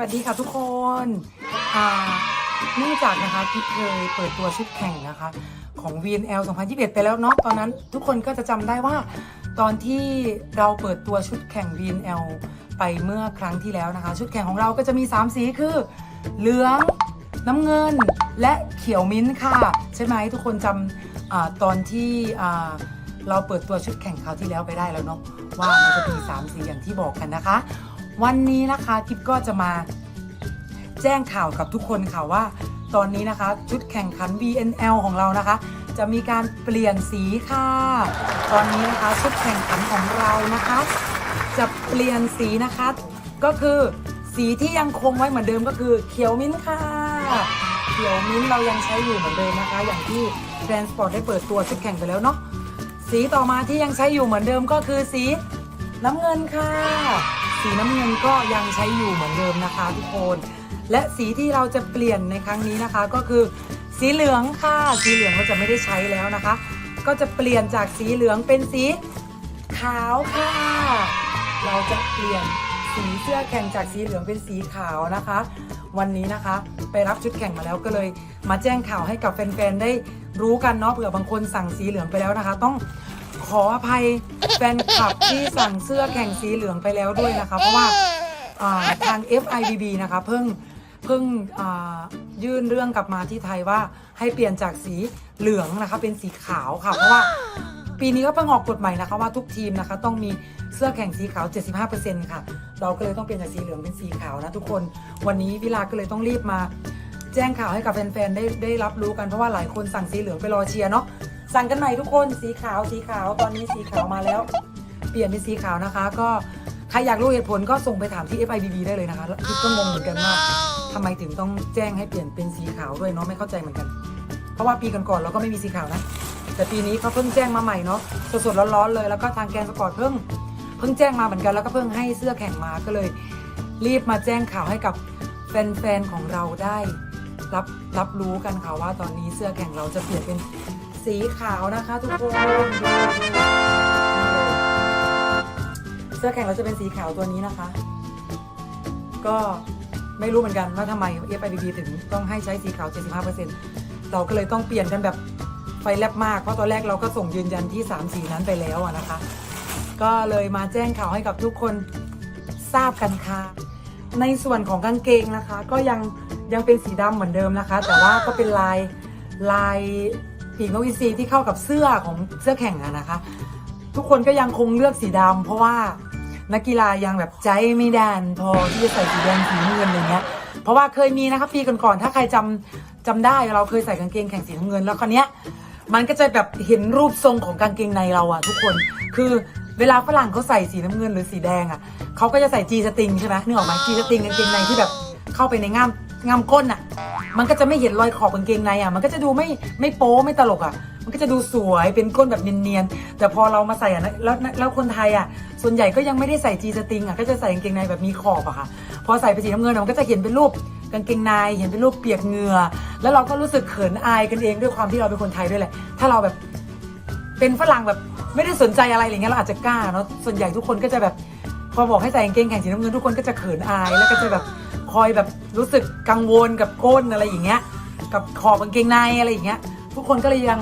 วัสดีค่ะทุกคนเนื่องจากนะคะที่เคยเปิดตัวชุดแข่งนะคะของ VNL 2021 ไปแล้วเนาะตอนนั้นทุกคนก็จะจำได้ว่า ตอนที่เราเปิดตัวชุดแข่ง VNL ไปเมื่อครั้งที่แล้วนะคะ ชุดแข่งของเราก็จะมี 3 สีคือ เหลือง น้ำเงินและเขียวมิ้นท์ค่ะ ใช่ไหมทุกคนจำอตอนที่เราเปิดตัวชุดแข่งคราวที่แล้วไปได้แล้วเนาะว่ามันจะมี 3 สีอย่างที่บอกกันนะคะ วันนี้นะคะกิฟก็จะมาแจ้งข่าวกับทุกคนค่ะว่า ตอนนี้นะคะ ชุดแข่งขัน VNL ของเรานะคะ จะมีการเปลี่ยนสีค่ะ ตอนนี้นะคะชุดแข่งขันของเรานะคะ จะเปลี่ยนสีนะคะ ก็คือสีที่ยังคงไว้เหมือนเดิมก็คือเขียวมิ้นค่ะเขียวมิ้นเรายังใช้อยู่เหมือนเดิมนะคะ อย่างที่แกรนสปอร์ตได้เปิดตัวชุดแข่งไปแล้วเนาะสีต่อมาที่ยังใช้อยู่เหมือนเดิมก็คือสีน้ำเงินค่ะ สีน้ำเงินก็ยังใช้อยู่เหมือนเดิมนะคะทุกคน และสีที่เราจะเปลี่ยนในครั้งนี้นะคะก็คือ สีเหลืองค่ะ สีเหลืองเราจะไม่ได้ใช้แล้วนะคะ ก็จะเปลี่ยนจากสีเหลืองเป็นสีขาวค่ะ เราจะเปลี่ยนสีเสื้อแข่งจากสีเหลืองเป็นสีขาวนะคะ วันนี้นะคะ ไปรับชุดแข่งมาแล้วก็เลย มาแจ้งข่าวให้กับแฟนๆได้รู้กันเนาะเผื่อบางคนสั่งสีเหลืองไปแล้วนะคะ ต้อง ขออภัยแฟนคลับที่สั่งเสื้อแข่งสีเหลืองไปแล้วด้วยนะคะ เพราะว่าทาง FIBB นะคะเพิ่งเพิ่งยื่นเรื่องกลับมาที่ไทยว่าให้เปลี่ยนจากสีเหลืองนะคะเป็นสีขาวค่ะ เพราะว่าปีนี้ก็เพิ่งออกกฎใหม่นะคะว่าทุกทีมนะคะต้องมีเสื้อแข่งสีขาว 75%ค่ะ เราก็เลยต้องเปลี่ยนจากสีเหลืองเป็นสีขาวนะทุกคนวันนี้วิลาก็เลยต้องรีบมา แจ้งข่าวให้กับแฟนๆได้ได้รับรู้กันเพราะว่าหลายคนสั่งสีเหลืองไปรอเชียร์เนาะ สั่งกันใหม่ทุกคนสีขาวสีขาวตอนนี้สีขาวมาแล้ว เปลี่ยนเป็นสีขาวนะคะ ก็ใครอยากรู้เหตุผลก็ส่งไปถามที่ FIBB ได้เลยนะคะคิดก็งงเหมือนกันว่าทำไมถึงต้องแจ้งให้เปลี่ยนเป็นสีขาวด้วยเนาะไม่เข้าใจเหมือนกัน เพราะว่าปีก่อนๆเราก็ไม่มีสีขาวนะ แต่ปีนี้เขาเพิ่งแจ้งมาใหม่เนาะสดๆร้อนๆเลยแล้วก็ทางแกนสปอร์ตเพิ่งเพิ่งแจ้งมาเหมือนกันแล้วก็เพิ่งให้เสื้อแข่งมาก็เลย รีบมาแจ้งข่าวให้กับแฟนๆของเราได้ รับรับรู้กันค่ะว่าตอนนี้เสื้อแข่งเราจะเปลี่ยนเป็น สีขาวนะคะทุกคนเสื้อแข่งเราจะเป็นสีขาวตัวนี้นะคะ ก็ไม่รู้เหมือนกันว่าทำไม FIBB ถึงต้องให้ใช้สีขาว 75%เราก็เลยต้องเปลี่ยนกันแบบไฟแลบมาก เพราะตอนแรกเราก็ส่งยืนยันที่ 3 สีนั้นไปแล้วนะคะ ก็เลยมาแจ้งข่าวให้กับทุกคนทราบกันค่ะ ในส่วนของกางเกงนะคะ ก็ยังยังเป็นสีดำเหมือนเดิมนะคะ แต่ว่าก็เป็นลายลาย ปีกนกอินทรีที่เข้ากับเสื้อของเสื้อแข่งอะนะคะ ทุกคนก็ยังคงเลือกสีดำเพราะว่านักกีฬายังแบบใจไม่แดนพอที่จะใส่สีแดงสีเงินอะไรเงี้ยเพราะว่าเคยมีนะคะปีก่อนๆถ้าใครจำจำได้เราเคยใส่กางเกงแข่งสีน้ำเงิน แล้วคราวเนี้ยมันก็จะแบบเห็นรูปทรงของกางเกงในเราอะทุกคนคือเวลาฝรั่งเขาใส่สีน้ำเงินหรือสีแดงอะเขาก็จะใส่จีสติงใช่ไหมนึกออกไหมจีสติงกางเกงในที่แบบเข้าไปในง่าม งามก้นอะมันก็จะไม่เห็นรอยขอบกางเกงในอะมันก็จะดูไม่ไม่โป๊ไม่ตลกอะมันก็จะดูสวยเป็นก้นแบบเนียนๆ แต่พอเรามาใส่อะนะแล้วแล้วคนไทยอะส่วนใหญ่ก็ยังไม่ได้ใส่จีสติงอะก็จะใส่กางเกงในแบบมีขอบอะค่ะ พอใส่ไปสีน้ำเงินอะมันก็จะเห็นเป็นรูปกางเกงใน เห็นเป็นรูปเปียกเหงื่อ แล้วเราก็รู้สึกเขินอายกันเองด้วยความที่เราเป็นคนไทยด้วยแหละ ถ้าเราแบบเป็นฝรั่งแบบไม่ได้สนใจอะไรอะไรเงี้ยเราอาจจะกล้าเนาะ ส่วนใหญ่ทุกคนก็จะแบบพอบอกให้ใส่กางเกงแข่งสีน้ำเงินทุกคนก็จะเขินอายแล้วก็จะแบบ คอยแบบรู้สึกกังวลกับก้นอะไรอย่างเงี้ย กับขอบกางเกงในอะไรอย่างเงี้ย ทุกคนก็เลยยัง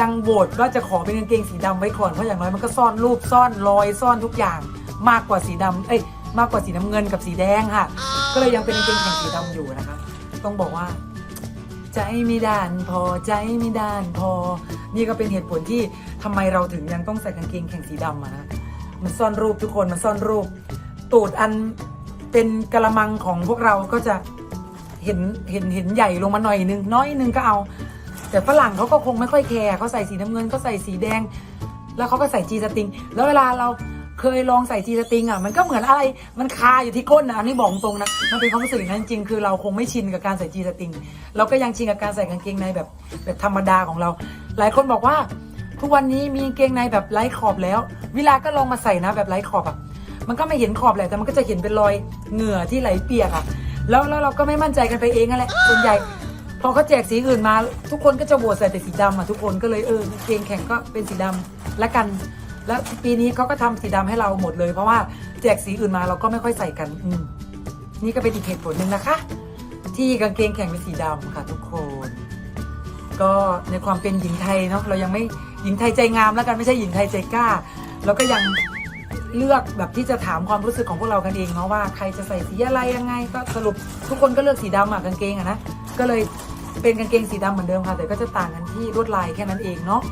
ยังโหวตว่าจะขอเป็นกางเกงสีดำไว้ก่อนเพราะอย่างน้อยมันก็ซ่อนรูปซ่อนรอยซ่อนทุกอย่างมากกว่าสีดำเอ้ยมากกว่าสีน้ำเงินกับสีแดงค่ะ ก็เลยยังเป็นกางเกงแข่งสีดำอยู่นะคะ ต้องบอกว่า ใจไม่ด้านพอใจไม่ด้านพอ นี่ก็เป็นเหตุผลที่ทำไมเราถึงยังต้องใส่กางเกงแข่งสีดำอะนะมันซ่อนรูปทุกคนมันซ่อนรูป ตูดอัน เป็นกระมังของพวกเราก็จะเห็นเห็นเห็นใหญ่ลงมาหน่อยนึงน้อยนึงก็เอา แต่ฝรั่งเขาก็คงไม่ค่อยแคร์เขาใส่สีน้ำเงินเขาใส่สีแดง แล้วเขาก็ใส่จีสติง แล้วเวลาเราเคยลองใส่จีสติงอะมันก็เหมือนอะไรมันคาอยู่ที่ก้นนะอันนี้บอกตรงนะมันเป็นความรู้สึกอย่างนั้นจริงคือเราคงไม่ชินกับการใส่จีสติง เราก็ยังชินกับการใส่กางเกงในแบบแบบธรรมดาของเรา หลายคนบอกว่าทุกวันนี้มีกางเกงในแบบไร้ขอบแล้ว เวลาก็ลองมาใส่นะแบบไร้ขอบอะ มันก็ไม่เห็นขอบแหละแต่มันก็จะเห็นเป็นรอยเหงื่อที่ไหลเปียกอะแล้วแล้วเราก็ไม่มั่นใจกันไปเองนั่นแหละส่วนใหญ่พอเขาแจกสีอื่นมา ทุกคนก็จะโหวตใส่แต่สีดำอะทุกคนก็เลยเออกางเกงแข่งก็เป็นสีดำละกัน แล้วปีนี้เขาก็ทำสีดำให้เราหมดเลย เพราะว่าแจกสีอื่นมาเราก็ไม่ค่อยใส่กันอืนี่ก็เป็นอีกเหตุผลหนึ่งนะคะ ที่กางเกงแข่งเป็นสีดำค่ะ ทุกคน ก็ในความเป็นหญิงไทยเนาะเรายังไม่หญิงไทยใจงามแล้วกันไม่ใช่หญิงไทยใจกล้าแล้วก็ยัง เลือกแบบที่จะถามความรู้สึกของพวกเรากันเองเนาะว่าใครจะใส่สีอะไรยังไง ก็สรุปทุกคนก็เลือกสีดำอะกางเกงอะนะ ก็เลยเป็นกางเกงสีดำเหมือนเดิมค่ะ แต่ก็จะต่างกันที่ลวดลายแค่นั้นเองเนาะ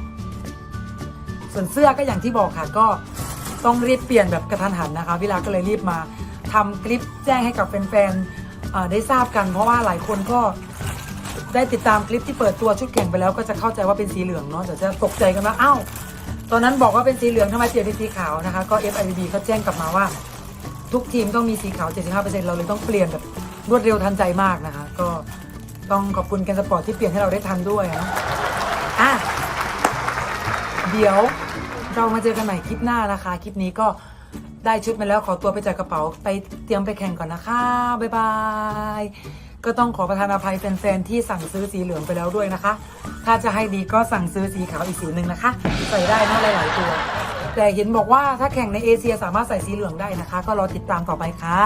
ส่วนเสื้อก็อย่างที่บอกค่ะก็ต้องรีบเปลี่ยนแบบกระทันหันนะคะวิลาก็เลยรีบมาทำคลิปแจ้งให้กับแฟนๆได้ทราบกัน เพราะว่าหลายคนก็ได้ติดตามคลิปที่เปิดตัวชุดแข่งไปแล้วก็จะเข้าใจว่าเป็นสีเหลืองเนาะเดี๋ยวจะตกใจกันว่าอ้าว ตอนนั้นบอกว่าเป็นสีเหลืองทำไมเปลี่ยนเป็นสีขาวนะคะ ก็ FIBB เขาแจ้งกลับมาว่า ทุกทีมต้องมีสีขาว 75%เราเลยต้องเปลี่ยนแบบรวดเร็วทันใจมากนะคะ ก็ต้องขอบคุณแกนสปอร์ตที่เปลี่ยนให้เราได้ทันด้วยนะอะเดี๋ยวเรามาเจอกันใหม่คลิปหน้านะคะ คลิปนี้ก็ได้ชุดมาแล้วขอตัวไปจัดกระเป๋าไปเตรียมไปแข่งก่อนนะคะ บ๊ายบาย ก็ต้องขอประทานอภัยแฟนๆที่สั่งซื้อสีเหลืองไปแล้วด้วยนะคะ ถ้าจะให้ดีก็สั่งซื้อสีขาวอีกสีหนึ่งนะคะ ใส่ได้นะหลายๆตัว แต่เห็นบอกว่าถ้าแข่งในเอเชียสามารถใส่สีเหลืองได้นะคะ ก็รอติดตามต่อไปค่ะ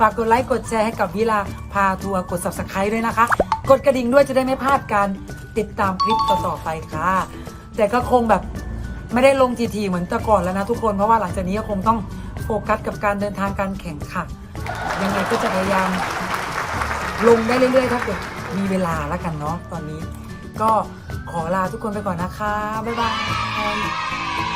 ฝากกดไลค์กดแชร์ให้กับวิลาพาทัวร์กด subscribe ด้วยนะคะ กดกระดิ่งด้วยจะได้ไม่พลาดการติดตามคลิปต่อๆไปค่ะ แต่ก็คงแบบไม่ได้ลงทีๆเหมือนแต่ก่อนแล้วนะทุกคนเพราะว่าหลังจากนี้ก็คงต้องโฟกัสกับการเดินทางการแข่งค่ะ ยังไงก็จะพยายาม ลงได้เรื่อยๆถ้าเกิดมีเวลาแล้วกันเนาะตอนนี้ ก็ขอลาทุกคนไปก่อนนะคะ บ๊ายบาย